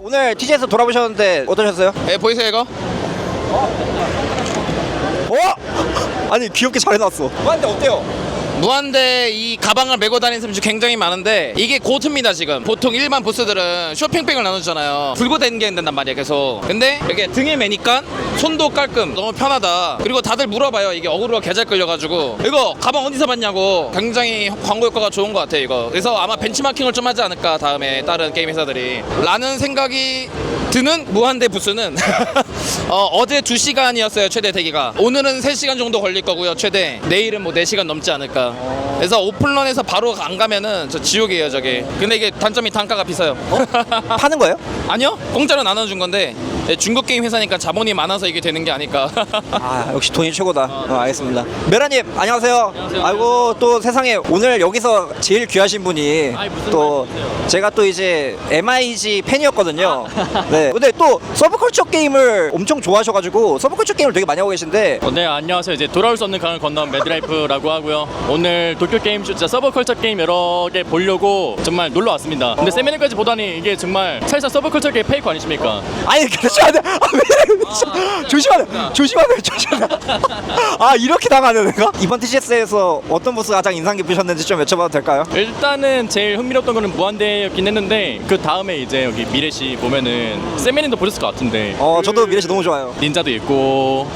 오늘 TG에서 돌아보셨는데 어떠셨어요? 예, 보이세요 이거? 어? 아니 귀엽게 잘 해놨어. 근데 어때요? 무한대 이 가방을 메고 다니는 사람이 굉장히 많은데 이게 고트입니다 지금. 보통 일반 부스들은 쇼핑백을 나눠주잖아요. 들고 다니게 된단 말이야 계속. 근데 이렇게 등에 매니까 손도 깔끔 너무 편하다. 그리고 다들 물어봐요 이게 어그로가 개잘 끌려가지고. 이거 가방 어디서 봤냐고. 굉장히 광고 효과가 좋은 것 같아요 이거. 그래서 아마 벤치마킹을 좀 하지 않을까 다음에 다른 게임 회사들이. 라는 생각이 드는 무한대 부스는 어, 제 2시간이었어요 최대 대기가. 오늘은 3시간 정도 걸릴 거고요 최대. 내일은 뭐 4시간 넘지 않을까 그래서 오픈런에서 바로 안 가면은 저 지옥이에요 저게 근데 이게 단점이 단가가 비싸요 파는 거예요? 아니요 공짜로 나눠준 건데 예, 중국 게임 회사니까 자본이 많아서 이게 되는 게 아닐까 아 역시 돈이 최고다. 어, 알겠습니다. 메라님 안녕하세요. 아이고 또 세상에 오늘 여기서 제일 귀하신 분이 아이, 무슨 또 말씀이세요? 제가 또 이제 MIG 팬이었거든요. 네. 근데 또 서브컬처 게임을 엄청 좋아하셔가지고 서브컬처 게임을 되게 많이 하고 계신데 어, 네 안녕하세요 이제 돌아올 수 없는 강을 건넌 매드라이프라고 하고요 오늘 도쿄 게임 쇼 진짜 서브컬처 게임 여러 개 보려고 정말 놀러 왔습니다 근데 세미나까지 보다니 이게 정말 사실상 서브컬처 게임 페이커 아니십니까 아니 안 돼. 아, 왜 조심하래. 조심하래. 조심하래. 아 이렇게 당하는 내가? 이번 TGS에서 어떤 보스 가장 인상 깊으셨는지 좀 여쭤봐도 될까요? 일단은 제일 흥미로웠던 거는 무한대였긴 했는데 그 다음에 이제 여기 미래시 보면은 세미나도 보셨을 것 같은데 어 저도 미래 씨 너무 좋아요. 닌자도 있고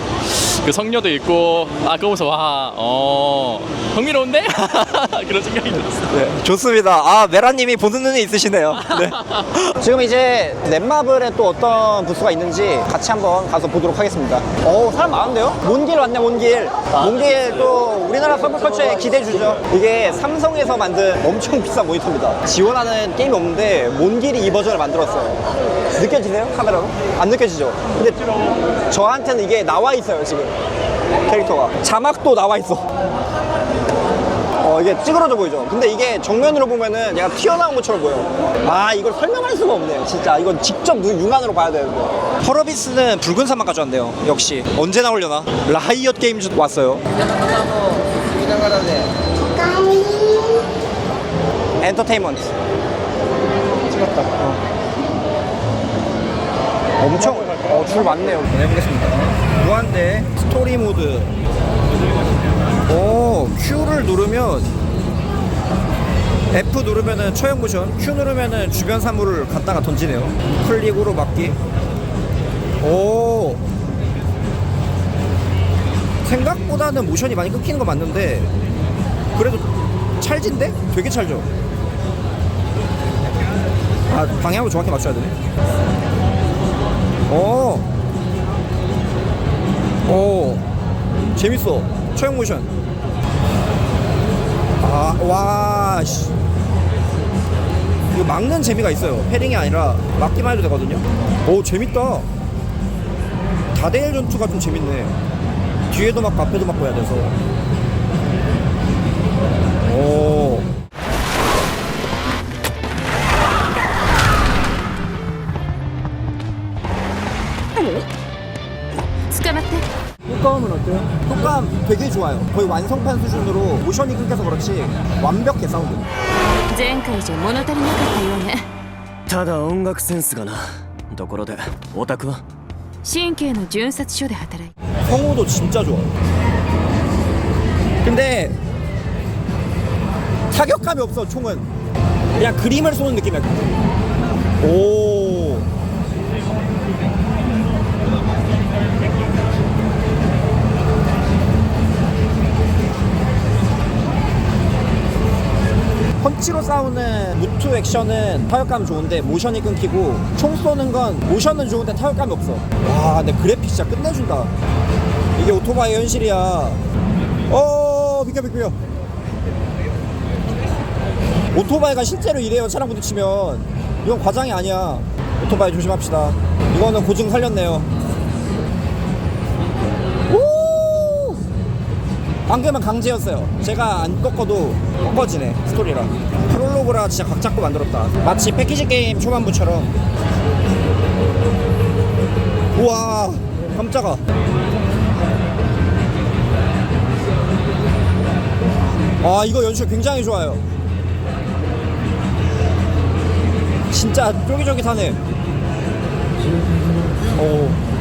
그 성녀도 있고 아 그거 보면서 와어 흥미로운데? 그런 생각이 들었어요 네, 좋습니다. 아, 메라님이 보는 눈이 있으시네요. 네. 지금 이제 넷마블에 또 어떤 부스가 있는지 같이 한번 가서 보도록 하겠습니다. 오, 사람 많은데요? 몬길 왔네, 몬길. 몬길 또 우리나라 서브컬처에 기대 주죠. 이게 삼성에서 만든 엄청 비싼 모니터입니다. 지원하는 게임이 없는데 몬길이 이 버전을 만들었어요. 느껴지세요? 카메라로? 안 느껴지죠? 근데 저한테는 이게 나와 있어요, 지금. 캐릭터가. 자막도 나와 있어. 어 이게 찌그러져 보이죠? 근데 이게 정면으로 보면은 얘가 튀어나온 것처럼 보여. 아 이걸 설명할 수가 없네요 진짜 이건 직접 눈 육안으로 봐야 되는데. 펄어비스는 붉은 사막 가져왔네요. 역시. 언제 나오려나? 라이엇 게임즈 왔어요. 엔터테인먼트. 찍었다. 어. 엄청 어, 줄 많네요. 해보겠습니다 무한대 스토리 모드. 오 Q를 누르면 F 누르면은 처형 모션 Q 누르면은 주변 사물을 갖다가 던지네요. 클릭으로 막기. 오. 생각보다는 모션이 많이 끊기는 거 맞는데 그래도 찰진데? 되게 찰져. 아 방향을 정확히 맞춰야 되네. 오 오, 재밌어. 처형 모션. 아, 와, 씨. 이거 막는 재미가 있어요. 패링이 아니라 막기만 해도 되거든요. 오, 재밌다. 다대일 전투가 좀 재밌네. 뒤에도 막고 앞에도 막고 해야 돼서. 오. 효과음은 어때요? 효과음 되게 좋아요. 거의 완성판 수준으로 모션이 끊겨서 그렇지 완벽해 사운드. 前回じゃ物足りなかったようねただ音楽センスがなところでオタクは神経の巡察所で働い 성우도 진짜 좋아. 근데 타격감이 없어 총은 그냥 그림을 쏘는 느낌이야. 오. 펀치로 싸우는 무투 액션은 타격감 좋은데 모션이 끊기고 총 쏘는 건 모션은 좋은데 타격감이 없어. 와, 근데 그래픽 진짜 끝내준다. 이게 오토바이 현실이야. 어, 비켜 비켜. 비켜. 오토바이가 실제로 이래요. 차량 부딪히면 이건 과장이 아니야. 오토바이 조심합시다. 이거는 고증 살렸네요. 방금은 강제였어요. 제가 안 꺾어도 꺾어지네 스토리라. 프롤로그라 진짜 각 잡고 만들었다. 마치 패키지 게임 초반부처럼. 우와 깜짝아. 아 이거 연출 굉장히 좋아요. 진짜 쫄깃쫄깃하네. 오.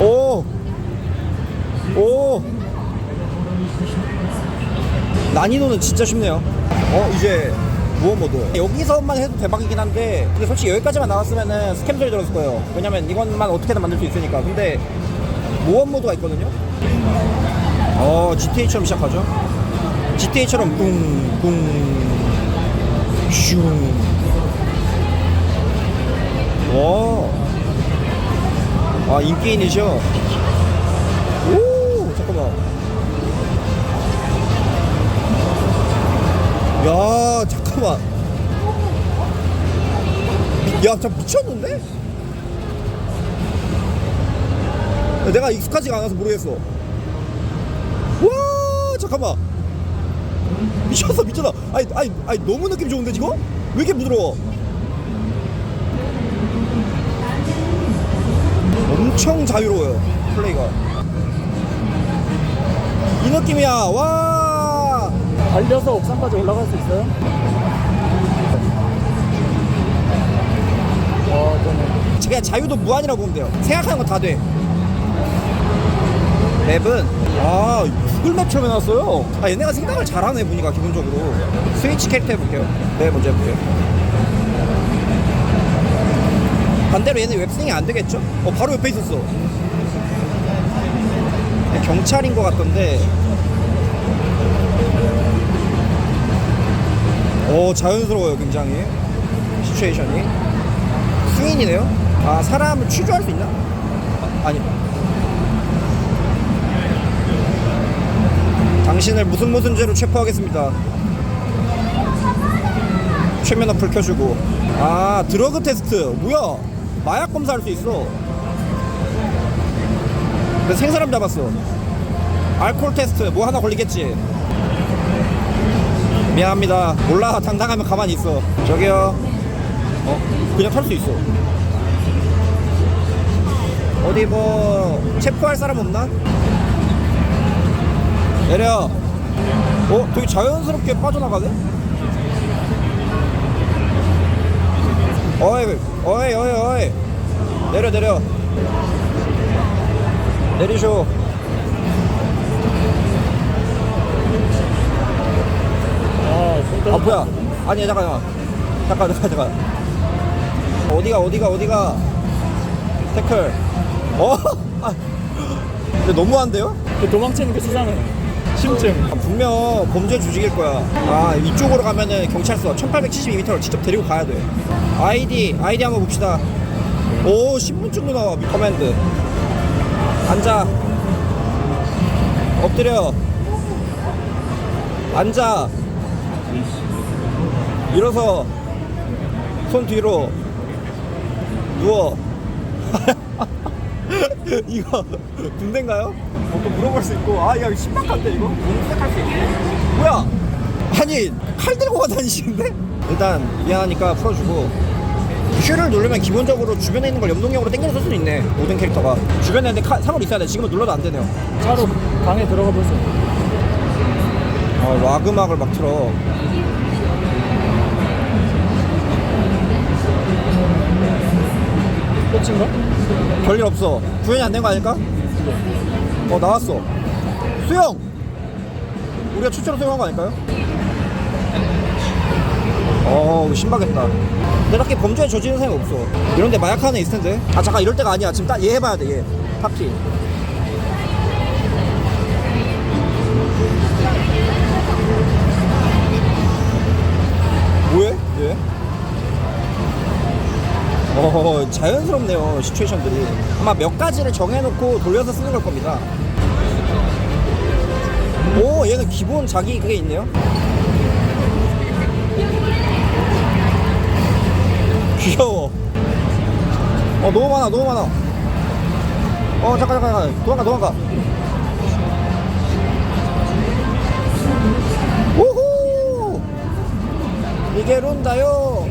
오. 오. 난이도는 진짜 쉽네요. 어, 이제 무원 모드. 여기서만 해도 대박이긴 한데, 근데 솔직히 여기까지만 나왔으면은 스캠 소리 들었을 거예요. 왜냐면 이것만 어떻게든 만들 수 있으니까. 근데 무원 모드가 있거든요. 어, GTA처럼 시작하죠. GTA처럼 뿡, 뿡, 슝. 와. 아, 인기인이셔. 오, 잠깐만. 야, 잠깐만. 미- 야, 진짜 미쳤는데? 내가 익숙하지가 않아서 모르겠어. 와, 잠깐만. 미쳤어, 미쳤다. 아니, 아니, 아니, 너무 느낌 좋은데, 지금? 왜 이렇게 부드러워? 엄청 자유로워요, 플레이가. 이 느낌이야, 와! 달려서 옥상까지 올라갈 수 있어요? 그냥 자유도 무한이라고 보면 돼요. 생각하는 거다 돼. 맵은 아 구글 맵처럼 해놨어요. 아 얘네가 생각을 잘하네 보니까 기본적으로. 스위치 캐릭터 해볼게요. 네 먼저 해볼게요. 반대로 얘는 웹스닝이 안 되겠죠? 어 바로 옆에 있었어. 경찰인 것 같던데. 오 자연스러워요 굉장히 시츄에이션이. 승인이네요? 아 사람을 취조할 수 있나? 아, 아니 당신을 무슨 무슨 죄로 체포하겠습니다 최면 어플 켜주고 아 드러그 테스트 뭐야 마약 검사할 수 있어 근데 생사람 잡았어 알코올 테스트 뭐 하나 걸리겠지 미안합니다 몰라 당당하면 가만히 있어 저기요 어? 그냥 탈 수 있어. 어디 뭐 체포할 사람 없나? 내려. 어? 되게 자연스럽게 빠져나가네? 어이, 어이, 어이, 어이. 내려, 내려. 내리쇼. 아, 뭐야? 아니, 잠깐, 잠깐. 잠깐, 잠깐, 잠깐. 어디가 어디가 어디가 태클 어? 아, 근데 너무한데요? 도망치는 게 수상해. 심증. 아, 분명 범죄 조직일 거야. 아 이쪽으로 가면은 경찰서 1872m를 직접 데리고 가야 돼. 아이디 아이디 한번 봅시다. 오 신분증도 나와 커맨드. 앉아. 엎드려. 앉아. 일어서. 손 뒤로. 누워 이거 군대인가요? 뭐또 물어볼 수 있고 아 이거 신박한데 이거? 검색할 수 있고 뭐야 아니 칼 들고 다니시는데? 일단 미안하니까 풀어주고 슈를 누르면 기본적으로 주변에 있는 걸 염동력으로 땡겨서 쓸 수는 있네 모든 캐릭터가 주변에 있는데 칼, 사물 있어야 돼 지금은 눌러도 안 되네요 차로 방에 들어가 볼수 있어. 어, 락 음악을 막 틀어 끝인가? 별일 없어 구현이 안 된 거 아닐까? 어 나왔어 수영! 우리가 최초로 수영한 거 아닐까요? 어 이거 신박했다 근데 딱히 범죄에 저지른 사람이 없어 이런데 마약하는 애 있을 텐데 아 잠깐 이럴 때가 아니야 지금 딱 얘 해봐야 돼얘 파키 뭐해? 얘? 어, 자연스럽네요, 시츄에이션들이. 아마 몇 가지를 정해놓고 돌려서 쓰는 걸 겁니다. 오, 얘는 기본 자기 그게 있네요. 귀여워. 어, 너무 많아, 너무 많아. 어, 잠깐, 잠깐, 잠깐. 도망가, 도망가. 우후! 이게 룬다요.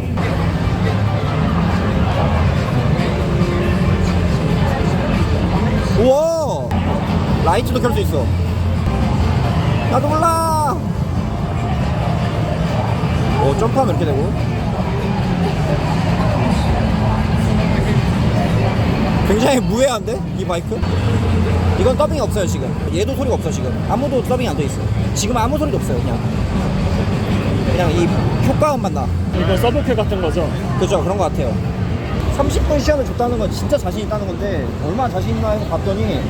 우와 라이트도 켤 수 있어 나도 몰라. 오 점프하면 이렇게 되고. 굉장히 무해한데 이 바이크? 이건 더빙이 없어요 지금. 얘도 소리가 없어 지금. 아무도 더빙이 안 돼 있어. 지금 아무 소리도 없어요 그냥. 그냥 이 효과음만 나. 이거 서브캐 같은 거죠? 그죠 그런 것 같아요 30분 시간을 줬다는 건 진짜 자신 있다는 건데 얼마나 자신 있나 해서 봤더니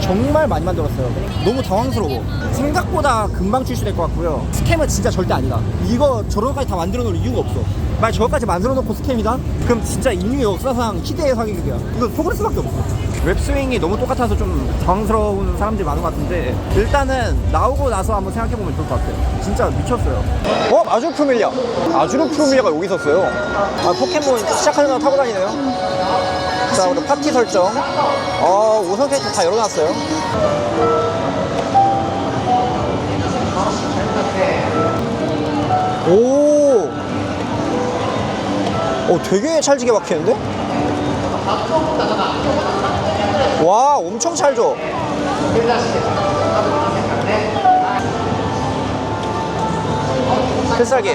정말 많이 만들었어요. 너무 당황스러워. 생각보다 금방 출시될 것 같고요. 스캠은 진짜 절대 아니다. 이거 저런까지 다 만들어 놓을 이유가 없어. 만약 저거까지 만들어 놓고 스캠이다? 그럼 진짜 인류 역사상 희대의 사기극이야. 이거 속을 수밖에 없어 웹스윙이 너무 똑같아서 좀 당황스러운 사람들이 많은 것 같은데 일단은 나오고 나서 한번 생각해보면 좋을 것 같아요. 진짜 미쳤어요. 어? 아주 프밀리아. 아주르 프밀리아가 여기 있었어요. 아 포켓몬 시작하자마자 타고 다니네요. 자 우리 파티 설정. 어 5선 캐릭터 다 열어놨어요. 오! 어, 되게 찰지게 박히는데? 와, 엄청 찰져. 필살기.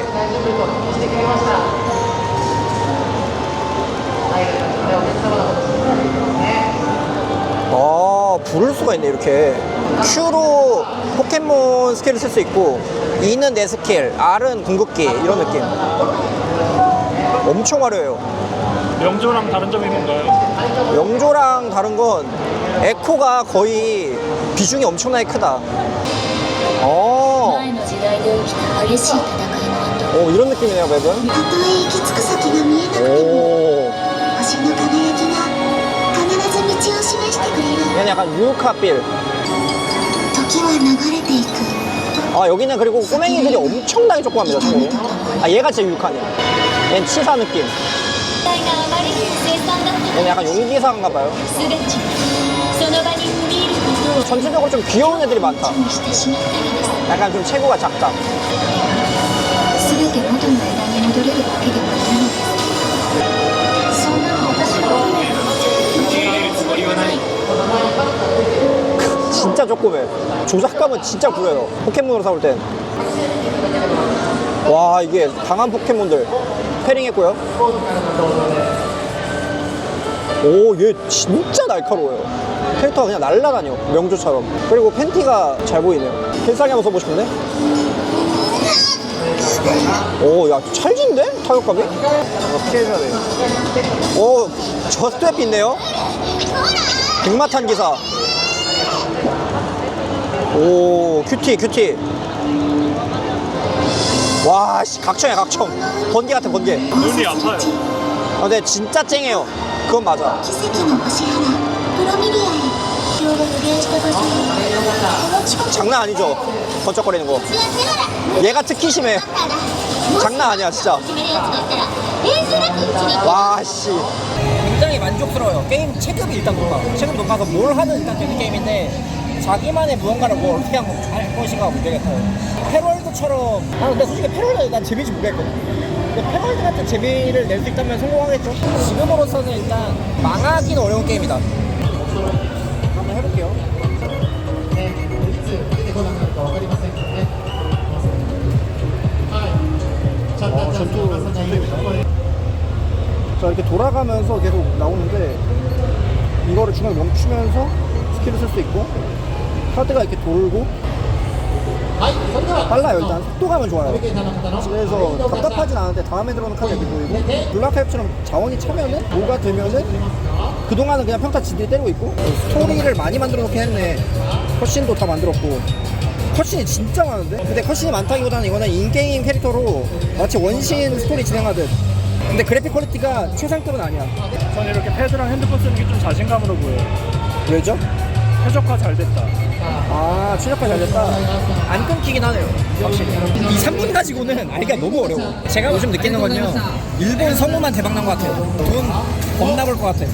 아, 부를 수가 있네, 이렇게. Q로 포켓몬 스킬을 쓸 수 있고, E는 내 스킬, R은 궁극기, 이런 느낌. 엄청 화려해요. 명조랑 다른 점이 뭔가요? 명조랑 다른 건 에코가 거의 비중이 엄청나게 크다. 어. 오, 이런 느낌이네요, 맵은. 오. 이건 약간 유카필. 아, 여기는 그리고 꼬맹이들이 엄청나게 조그합니다, 참고로. 아, 얘가 진짜 유카네요. 얘는 치사 느낌. 오늘 약간 용기사인가 봐요. 전체적으로 좀 귀여운 애들이 많다. 약간 좀 체구가 작다. 진짜 조그매. 조작감은 진짜 구려요. 포켓몬으로 싸울 땐. 와, 이게 강한 포켓몬들. 패링했고요. 오, 얘 진짜 날카로워요. 캐릭터가 그냥 날라다녀. 명조처럼. 그리고 팬티가 잘 보이네요. 필살기 한번 써보고 싶네. 오, 야, 찰진데? 타격감이? 이거 피해줘야 돼. 오, 저스트랩 있네요. 백마탄 기사. 오 큐티 큐티 와 씨, 각청이야 각청 번개 같은 번개 눈이 아파요. 아, 근데 진짜 쨍해요 그건 맞아 奇跡の星原プロミリアへ今日が予言した場所にこの近く 장난 아니죠 번쩍거리는 거 얘가 특히 심해 장난 아니야 진짜 決めるやつがいたら遠慮なくうちに 와씨 굉장히 만족스러워요 게임 체급이 일단 높아 체급이 높아서 뭘 하든 일단 되는 게임인데 자기만의 무언가를 뭘 어떻게 한- 할 것인가 문제겠어요 패럴드처럼. 아 근데 솔직히 패럴드 난 재미지 모르겠거든 근데 패럴드 같은 재미를 낼 수 있다면 성공하겠죠? 지금으로서는 일단 망하기는 어려운 게임이다. 한번 해볼게요. 어, 전투 전투입니다. 자 이렇게 돌아가면서 계속 나오는데 이거를 중간에 멈추면서 스킬을 쓸 수 있고 카드가 이렇게 돌고 빨라요 일단 속도감은 좋아요 그래서 답답하진 않은데 다음에 들어오는 카드 이렇게 보이고 블락하이프처럼 자원이 차면은 뭐가 되면은 그동안은 그냥 평타 지들이 때리고 있고 스토리를 많이 만들어 놓긴 했네 컷신도 다 만들었고 컷신이 진짜 많은데? 근데 컷신이 많다기보다는 이거는 인게임 캐릭터로 마치 원신 스토리 진행하듯 근데 그래픽 퀄리티가 최상급은 아니야 저는 이렇게 패드랑 핸드폰 쓰는 게 좀 자신감으로 보여요. 왜죠? 최적화 잘 됐다. 아 최적화 잘 됐다. 안 끊기긴 하네요. 확실히. 이 3분 가지고는 알기가 너무 어려워. 제가 요즘 느끼는 건요. 일본 성우만 대박 난 것 같아요. 돈 겁나 벌 것 같아